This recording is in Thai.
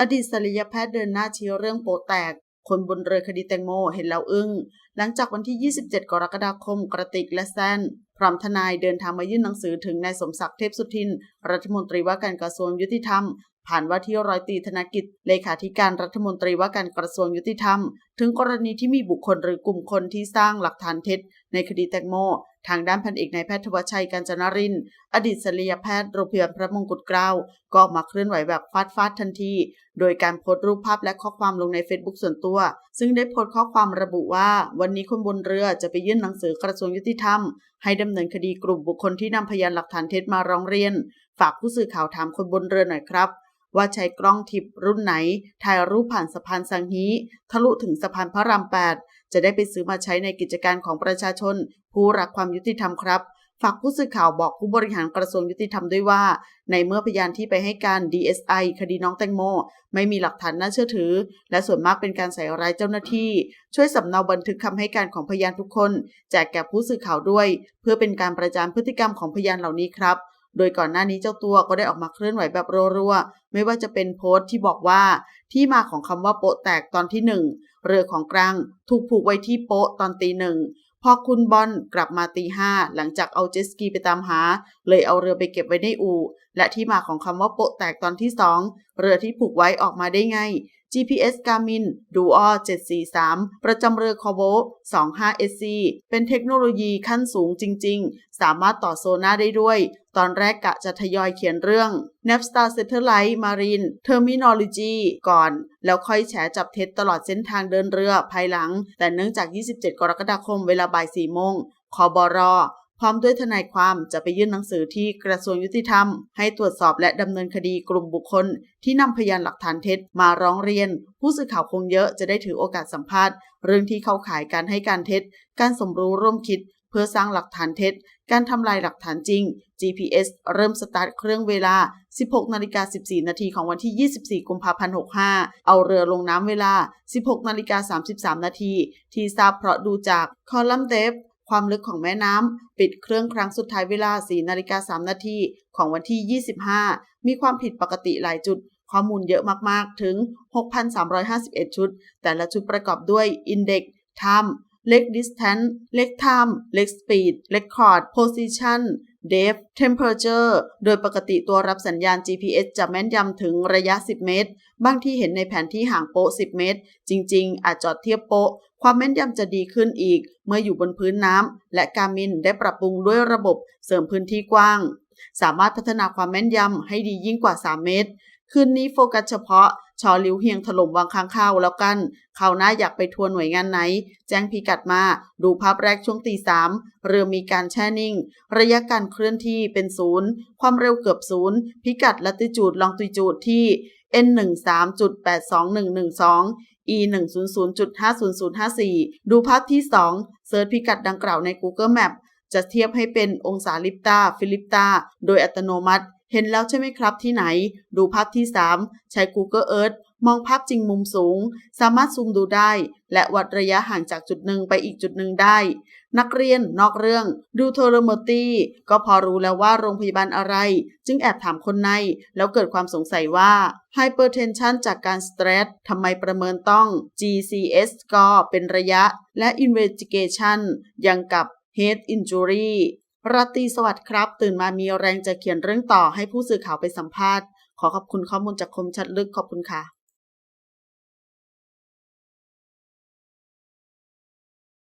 อดีตศัลยแพทย์เดินหน้าชี้เรื่องโปแตก คนบนเรือคดีแตงโมเห็นแล้วอึ้ง หลังจากวันที่ 27 กรกฎาคม กระติกและแซนพร้อมทนายเดินทางมายื่นหนังสือถึงนายสมศักดิ์เทพสุทิน รัฐมนตรีว่าการกระทรวงยุติธรรม ผ่านว่าที่ร้อยตีธนกิจ เลขาธิการรัฐมนตรีว่าการกระทรวงยุติธรรม ถึงกรณีที่มีบุคคลหรือกลุ่มคนที่สร้างหลักฐานเท็จ ในคดีแตงโม ทางด้านพันเอกนายแพทย์ทวชัยกัญจนริน อดีตศัลยแพทย์โรงพยาบาลพระมงกุฎเกล้าก็ออกมาเคลื่อนไหวแบบฟาดฟาดทันที โดยการโพสต์รูปภาพและข้อความลงใน Facebook ส่วนตัว ซึ่งได้โพสต์ข้อความระบุว่า วันนี้คนบนเรือจะไปยื่นหนังสือกระทรวงยุติธรรม ให้ดำเนินคดีกลุ่มบุคคลที่นำพยานหลักฐานเท็จมาร้องเรียน ฝากผู้สื่อข่าวถามคนบนเรือหน่อยครับ ว่าใช้กล้องทิปรุ่นไหน ถ่ายรูปผ่านสะพานสังฮี ทะลุถึงสะพานพระราม8จะได้ไปซื้อมาใช้ในกิจการของประชาชน ผู้รักความยุติธรรมครับฝากผู้สื่อข่าวบอกผู้บริหารกระทรวงยุติธรรมด้วยว่า ในเมื่อพยานที่ไปให้การ DSI คดีน้องแตงโม ไม่มีหลักฐานน่าเชื่อถือ และส่วนมากเป็นการใส่ร้ายเจ้าหน้าที่ ช่วยสำเนาบันทึกคำให้การของพยานทุกคน แจกแก่ผู้สื่อข่าวด้วย เพื่อเป็นการประจานพฤติกรรมของพยานเหล่านี้ครับ โดยก่อนหน้านี้เจ้าตัวก็ได้ออกมาเคลื่อนไหวแบบรัวๆ ไม่ว่าจะเป็นโพสต์ที่บอกว่าที่มาของคำว่าโป๊ะแตกตอนที่หนึ่งเรือของกลางถูกผูกไว้ที่โป๊ะตอนตีหนึ่งพอคุณบอลกลับมาตีห้าหลังจากเอาเจตสกีไปตามหา เลยเอาเรือไปเก็บไว้ในอู่และที่มาของคำว่าโปะแตกตอนที่สองเรือที่ผูกไว้ออกมาได้ไง GPS Garmin Duo 743 ประจำเรือคอโบ 25SC เป็นเทคโนโลยีขั้นสูงจริง ๆ สามารถต่อโซน่าได้ด้วย ตอนแรกกะจะทยอยเขียนเรื่อง Napstar Satellite Marine Terminology ก่อน แล้วค่อยแฉจับเท็จตลอดเส้นทางเดินเรือภายหลัง แต่เนื่องจาก 27 กรกฎาคมเวลาบ่าย4โมงคอบร พร้อมด้วยทนายความจะไปยื่นหนังสือที่กระทรวงยุติธรรม ให้ตรวจสอบและดำเนินคดีกลุ่มบุคคล ที่นำพยานหลักฐานเท็จมาร้องเรียน ผู้สื่อข่าวคงเยอะจะได้ถือโอกาสสัมภาษณ์ เรื่องที่เข้าข่ายการให้การเท็จ การสมรู้ร่วมคิด เพื่อสร้างหลักฐานเท็จ การทำลายหลักฐานจริง GPS เริ่มสตาร์ทเครื่องเวลา 16 นาฬิกา 14 นาทีของวันที่ 24 กุมภาพันธ์ 65 เอาเรือลงน้ำเวลา 16 นาฬิกา 33 นาที ที่ทราบเพราะดูจากคอลัมน์เดฟ ความลึกของแม่น้ำ ปิดเครื่องครั้งสุดท้ายเวลา 4 นาฬิกา 3 นาทีของวันที่ 25 มีความผิดปกติหลายจุด ข้อมูลเยอะมากๆ ถึง 6,351 ชุด แต่ละชุดประกอบด้วย Index Time Leg Distance Leg Time Leg Speed Record Position Depth Temperature โดยปกติตัวรับสัญญาณ GPS จะแม่นยำถึงระยะ 10 เมตร บางที่เห็นในแผนที่ห่างโป๊ะ 10 เมตร จริง ๆ อาจจอดเทียบโป๊ะ ความแม่นยำจะดีขึ้นอีก เมื่ออยู่บนพื้นน้ำ และการมินได้ปรับปรุงด้วยระบบเสริมพื้นที่กว้าง สามารถพัฒนาความแม่นยำให้ดียิ่งกว่า 3 เมตร คืนนี้โฟกัสเฉพาะ ชอลิวเฮียงถล่มวังค้างข้าวแล้วกันคราวหน้าอยากไปทัวร์หน่วยงานไหน แจ้งพิกัดมา ดูภาพแรกช่วงตีสามเรือมีการแช่นิ่ง ระยะการเคลื่อนที่เป็นศูนย์ความเร็วเกือบศูนย์พิกัดลัติจูดลองติจูดที่ n 1 3 8 2 1 1 2 e 1 0 0 5 0 0 5 4 ดูภาพที่ 2 เซิร์ชพิกัดดังกล่าวใน Google Map จะเทียบให้เป็นองศาลิปตาฟิลิปตา โดยอัตโนมัติ เห็นแล้วใช่ไหมครับที่ไหน ดูภาพที่ 3 ใช้ Google Earth มองภาพจริงมุมสูง สามารถซูมดูได้ และวัดระยะห่างจากจุดหนึ่งไปอีกจุดหนึ่งได้ นักเรียนนอกเรื่อง ดูโทรโมตีก็พอรู้แล้วว่าโรงพยาบาลอะไร จึงแอบถามคนใน แล้วเกิดความสงสัยว่า Hypertension จากการสเตรสทำไมประเมินต้อง GCS ก็เป็นระยะ และ Investigation ยังกับ Head Injury ราตรีสวัสดิ์ครับ ตื่นมามีแรงจะเขียนเรื่องต่อให้ผู้สื่อข่าวไปสัมภาษณ์ ขอขอบคุณข้อมูลจากคมชัดลึกขอบคุณค่ะ